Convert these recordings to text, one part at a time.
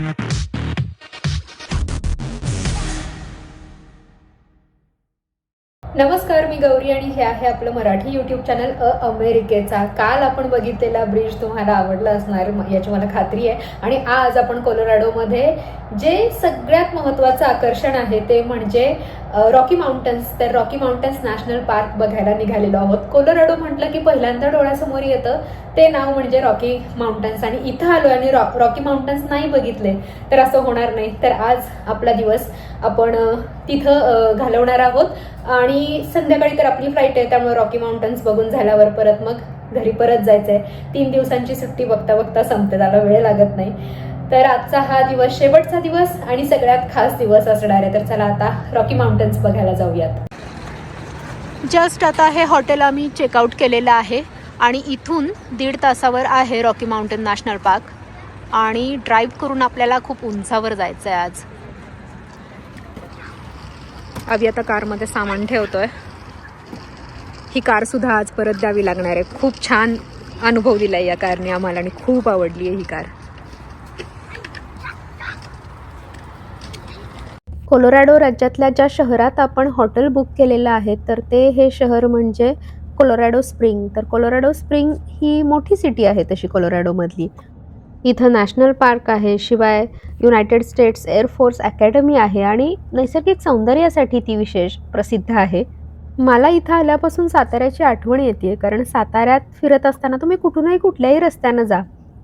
Thank you. नमस्कार मी गौरी आणि हे आहे आपलं मराठी यूट्यूब चॅनल अ अमेरिकेचा. काल आपण बघितलेला ब्रिज तुम्हाला आवडला असणार याची मला खात्री आहे. आणि आज आपण कोलोराडोमध्ये जे सगळ्यात महत्त्वाचं आकर्षण आहे ते म्हणजे रॉकी माउंटन्स तर रॉकी माउंटन्स नॅशनल पार्क बघायला निघालेलो आहोत. कोलोराडो म्हटलं की पहिल्यांदा डोळ्यासमोर येतं. ते नाव म्हणजे रॉकी माउंटन्स आणि इथं आलो आणि रॉ रॉकी माउंटन्स नाही बघितले तर असं होणार नाही. तर आज आपला दिवस आपण तिथं घालवणार आहोत. आणि संध्याकाळी तर आपली फ्लाईट आहे त्यामुळे रॉकी माउंटन्स बघून झाल्यावर परत मग घरी परत जायचंय. तीन दिवसांची सुट्टी बघता बघता संपते त्याला वेळ लागत नाही. तर आजचा हा दिवस शेवटचा दिवस आणि सगळ्यात खास दिवस असणार आहे. तर चला आता रॉकी माउंटन्स बघायला जाऊयात. जस्ट आता हे हॉटेल आम्ही चेकआउट केलेलं आहे आणि इथून दीड तासावर आहे रॉकी माउंटन नॅशनल पार्क आणि ड्राईव्ह करून आपल्याला खूप उंचावर जायचं आहे आज. आम्ही आता कारमध्ये सामान ठेवतोय. ही कार सुद्धा आज परत द्यावी लागणार आहे. खूप छान अनुभव दिला या कारने आम्हाला आणि खूप आवडली आहे ही कार. कोलोराडो राज्यातल्या ज्या शहरात आपण हॉटेल बुक केलेलं आहे तर ते हे शहर म्हणजे कोलोराडो स्प्रिंग. तर कोलोराडो स्प्रिंग ही मोठी सिटी आहे तशी कोलोराडोमधली. इथं नॅशनल पार्क आहे शिवाय युनायटेड स्टेट्स एअरफोर्स अकॅडमी आहे आणि नैसर्गिक सौंदर्यासाठी ती विशेष प्रसिद्ध आहे. मला इथं आल्यापासून साताऱ्याची आठवण येते कारण साताऱ्यात फिरत असताना तुम्ही कुठूनही कुठल्याही रस्त्यानं जा.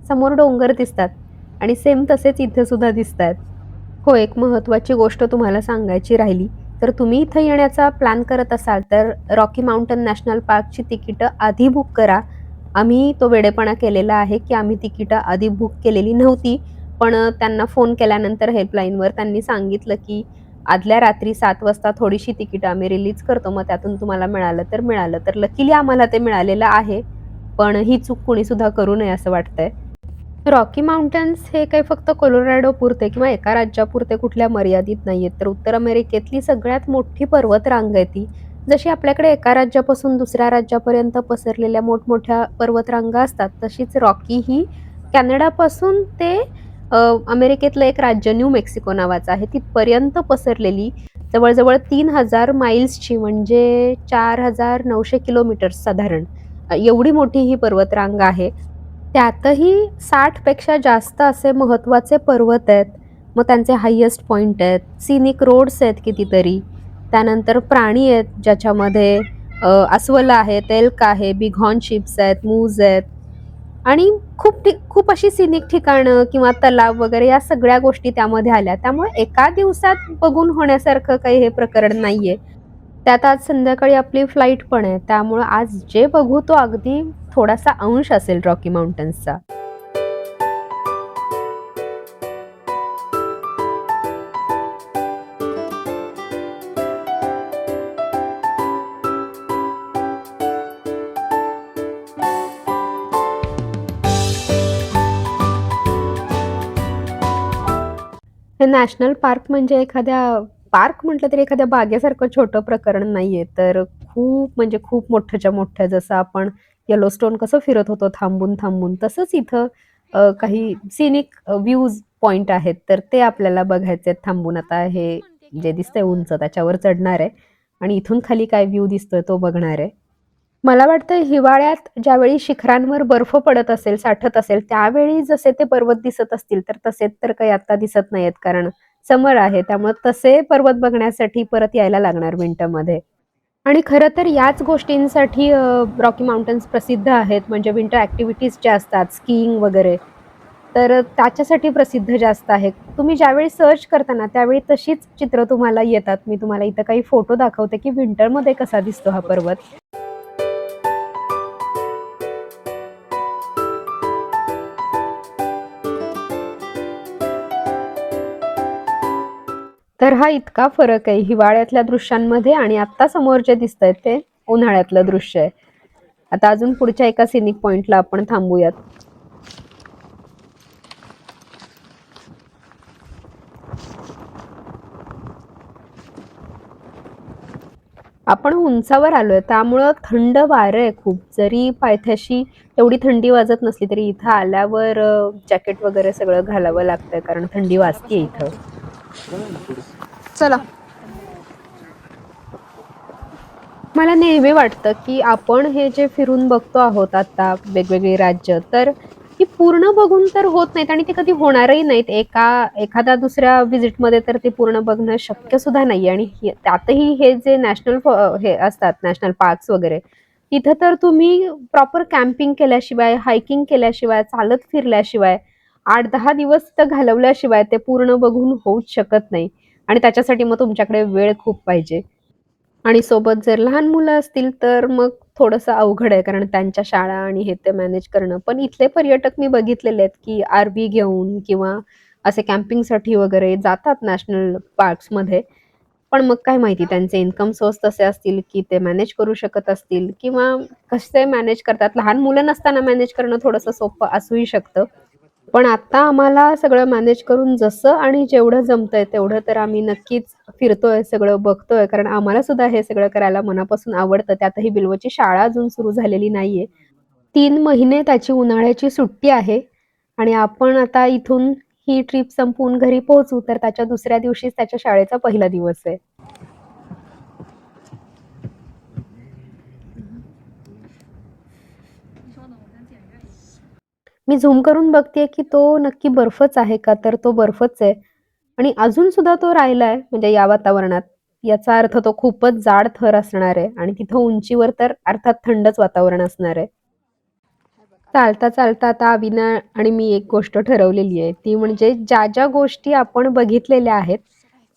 समोर डोंगर दिसतात आणि सेम तसेच इथंसुद्धा दिसत आहेत हो एक महत्त्वाची गोष्ट तुम्हाला सांगायची राहिली. तर तुम्ही इथं येण्याचा प्लॅन करत असाल तर रॉकी माउंटन नॅशनल पार्कची तिकीटं आधी बुक करा. आम्ही तो वेडेपणा केलेला आहे की आम्ही तिकीटं आधी बुक केलेली नव्हती. पण त्यांना फोन केल्यानंतर हेल्पलाईनवर त्यांनी सांगितलं की आदल्या रात्री सात वाजता थोडीशी तिकीटं आम्ही रिलीज करतो. मग त्यातून तुम्हाला मिळालं तर मिळालं. तर लकीली आम्हाला ते मिळालेलं आहे. पण ही चूक कुणीसुद्धा करू नये असं वाटतंय. रॉकी माउंटन्स हे काही फक्त कोलोरॅडो पुरते किंवा एका राज्यापुरते कुठल्या मर्यादित नाही आहेत तर उत्तर अमेरिकेतली सगळ्यात मोठी पर्वतरांग आहे ती. जशी आपल्याकडे एका राज्यापासून दुसऱ्या राज्यापर्यंत पसरलेल्या मोठमोठ्या पर्वतरांगा असतात तशीच रॉकी ही कॅनडापासून ते अमेरिकेतलं एक राज्य न्यू मेक्सिको नावाचं आहे. तिथपर्यंत पसरलेली जवळजवळ तीन हजार माईल्सची म्हणजे चार हजार नऊशे किलोमीटर्स साधारण एवढी मोठी ही पर्वतरांग आहे. त्यातही साठपेक्षा जास्त असे महत्त्वाचे पर्वत आहेत. मग त्यांचे हायेस्ट पॉईंट आहेत. सिनिक रोड्स आहेत कितीतरी. त्यानंतर प्राणी आहेत ज्याच्यामध्ये अस्वल अस्वलं आहेत एल्क आहे बिघॉन शिप्स आहेत मूज आहेत. आणि खूप खूप अशी सिनिक ठिकाणं किंवा तलाव वगैरे या सगळ्या गोष्टी त्यामध्ये आल्या. त्यामुळे एका दिवसात बघून होण्यासारखं काही हे प्रकरण नाहीये. त्यात आज संध्याकाळी आपली फ्लाईट पण आहे. त्यामुळं आज जे बघू तो अगदी थोडासा अंश असेल रॉकी माउंटन्सचा हे नॅशनल पार्क म्हणजे एखाद्या पार्क म्हटलं तरी एखाद्या बागेसारखं छोटं प्रकरण नाहीये. तर खूप म्हणजे खूप मोठ्याच्या मोठ्या जसं आपण येलोस्टोन कसं फिरत होतो थांबून थांबून तसंच इथं काही सिनिक व्ह्यूज पॉइंट आहेत. तर ते आपल्याला बघायचे आहेत. थांबून आता हे जे दिसतंय उंच त्याच्यावर चढणार. आहे आणि इथून खाली काय व्ह्यू दिसतोय तो बघणार. आहे मला वाटतं हिवाळ्यात ज्यावेळी शिखरांवर बर्फ पडत असेल साठत असेल त्यावेळी जसे ते पर्वत दिसत असतील तर तसे तर काही आता दिसत नाहीयेत कारण समर आहे. त्यामुळे तसे पर्वत बघण्यासाठी परत यायला लागणार विंटरमध्ये. आणि खरं तर याच गोष्टींसाठी रॉकी माउंटन्स प्रसिद्ध आहेत. म्हणजे विंटर ॲक्टिव्हिटीज ज्या असतात स्कीइंग वगैरे तर त्याच्यासाठी प्रसिद्ध जास्त आहे. तुम्ही ज्यावेळी सर्च करताना त्यावेळी तशीच चित्र तुम्हाला येतात. मी तुम्हाला इथं काही फोटो दाखवते की विंटरमध्ये कसा दिसतो हा पर्वत. तर हा इतका फरक आहे. हिवाळ्यातल्या दृश्यांमध्ये आणि आत्ता समोर जे दिसत आहे ते उन्हाळ्यातलं दृश्य आहे. आता अजून पुढच्या एका सिनिक पॉइंटला आपण थांबूयात. आपण उंचावर आलोय. त्यामुळं थंड वारं आहे खूप. जरी पायथ्याशी तेवढी थंडी वाजत नसली तरी इथं आल्यावर जॅकेट वगैरे सगळं घालावं लागतंय कारण थंडी वाजते इथं. चला मला नेहमी वाटतं, की आपण हे जे फिरून बघतो आहोत आता वेगवेगळी राज्य, तर ती पूर्ण बघून तर होत नाहीत आणि ते कधी होणारही नाहीत. एका एखाद्या दुसऱ्या व्हिजिटमध्ये तर ते पूर्ण बघणं शक्य सुद्धा नाहीये आणि त्यातही हे जे नॅशनल हे असतात नॅशनल पार्क्स वगैरे, तिथं तर तुम्ही प्रॉपर कॅम्पिंग केल्याशिवाय, हायकिंग केल्याशिवाय, चालत फिरल्याशिवाय, आठ दहा दिवस तर घालवल्याशिवाय ते पूर्ण बघून होऊच शकत नाही आणि त्याच्यासाठी मग तुमच्याकडे वेळ खूप पाहिजे. आणि सोबत जर लहान मुलं असतील, तर मग थोडंसं अवघड आहे, कारण त्यांच्या शाळा आणि हे ते मॅनेज करणं. पण इथले पर्यटक मी बघितलेले आहेत, की आरबी घेऊन किंवा असे कॅम्पिंगसाठी वगैरे जातात नॅशनल पार्क्समध्ये. पण मग काय माहिती त्यांचे इन्कम सोर्स तसे असतील, की ते मॅनेज करू शकत असतील किंवा कसे मॅनेज करतात. लहान मुलं नसताना मॅनेज करणं थोडंसं सोपं असूही शकतं. पण आता आम्हाला सगळं मॅनेज करून जसं आणि जेवढं जमतंय तेवढं तर आम्ही नक्कीच फिरतोय, सगळं बघतोय. कारण आम्हाला सुद्धा हे सगळं करायला मनापासून आवडतं. त्यातही बिल्वची शाळा अजून सुरू झालेली नाहीये. तीन महिने त्याची उन्हाळ्याची सुट्टी आहे आणि आपण आता इथून ही ट्रिप संपवून घरी पोहोचू, तर त्याच्या दुसऱ्या दिवशीच त्याच्या शाळेचा पहिला दिवस आहे. मी झूम करून बघतेय, की तो नक्की बर्फच आहे का? तर तो बर्फच आहे आणि अजून सुद्धा तो राहिलाय म्हणजे या वातावरणात. याचा अर्थ तो खूपच जाड थर असणार आहे आणि तिथं उंचीवर तर अर्थात थंडच वातावरण असणार आहे. चालता, चालता आता अविना आणि मी एक गोष्ट ठरवलेली आहे. ती म्हणजे ज्या-ज्या गोष्टी आपण बघितलेल्या आहेत,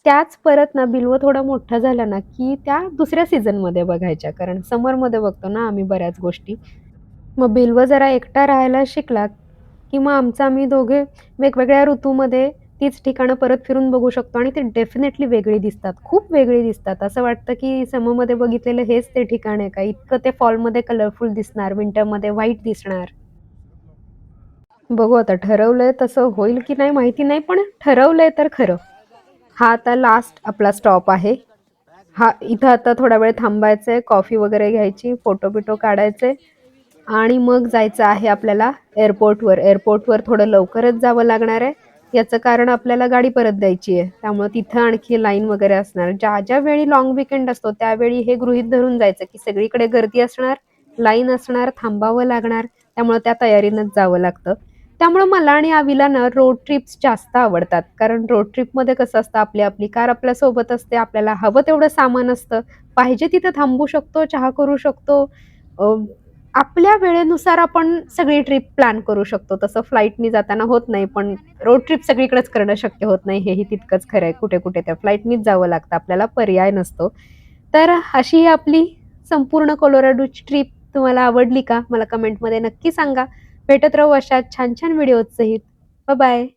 त्याच परत ना बिल्व थोडा मोठा झाला ना, की त्या दुसऱ्या सीझनमध्ये बघायच्या. कारण समरमध्ये बघतो ना आम्ही बऱ्याच गोष्टी. मग बिल्व जरा एकटा राहायला शिकला, की मग आमचं आम्ही दोघे वेगवेगळ्या ऋतूमध्ये तीच ठिकाणं परत फिरून बघू शकतो आणि ते डेफिनेटली वेगळी दिसतात. खूप वेगळी दिसतात. असं वाटतं, की सममध्ये बघितलेलं हेच ते ठिकाण आहे का? इतकं ते फॉलमध्ये कलरफुल दिसणार, विंटरमध्ये व्हाईट दिसणार. बघू आता ठरवलंय तसं होईल की नाही माहिती नाही, पण ठरवलंय तर खरं. हा आता लास्ट आपला स्टॉप आहे. हा इथं आता थोडा वेळ थांबायचंय, कॉफी वगैरे घ्यायची, फोटो-बिटो काढायचे आणि मग जायचं आहे आपल्याला एअरपोर्टवर. एअरपोर्टवर थोडं लवकरच जावं लागणार आहे. याचं कारण आपल्याला गाडी परत द्यायची आहे. त्यामुळे तिथं आणखी लाईन वगैरे असणार. ज्या-ज्या वेळी लॉंग विकेंड असतो, त्यावेळी हे गृहीत धरून जायचं, की सगळीकडे गर्दी असणार, लाईन असणार, थांबावं लागणार. त्यामुळे त्या तयारीनंच जावं लागतं. त्यामुळं मला आणि आवीला ना रोड ट्रिप्स जास्त आवडतात. कारण रोड ट्रिपमध्ये कसं असतं, आपली आपली कार आपल्यासोबत असते, आपल्याला हवं तेवढं सामान असतं. पाहिजे तिथं थांबू शकतो, चहा करू शकतो. आपल्या वेळेनुसार आपण सगळी ट्रिप प्लॅन करू शकतो. तसं फ्लाईटनी जाताना होत नाही, पण रोड ट्रिप सगळीकडेच करणं शक्य होत नाही, हेही तितकंच खरं आहे. कुठे-कुठे त्या फ्लाईटनीच जावं लागतं आपल्याला, पर्याय नसतो. तर अशी ही आपली संपूर्ण कोलोराडोची ट्रिप तुम्हाला आवडली का? मला कमेंटमध्ये नक्की सांगा. भेटत राहू अशा छान-छान व्हिडिओजसहित. बाय-बाय.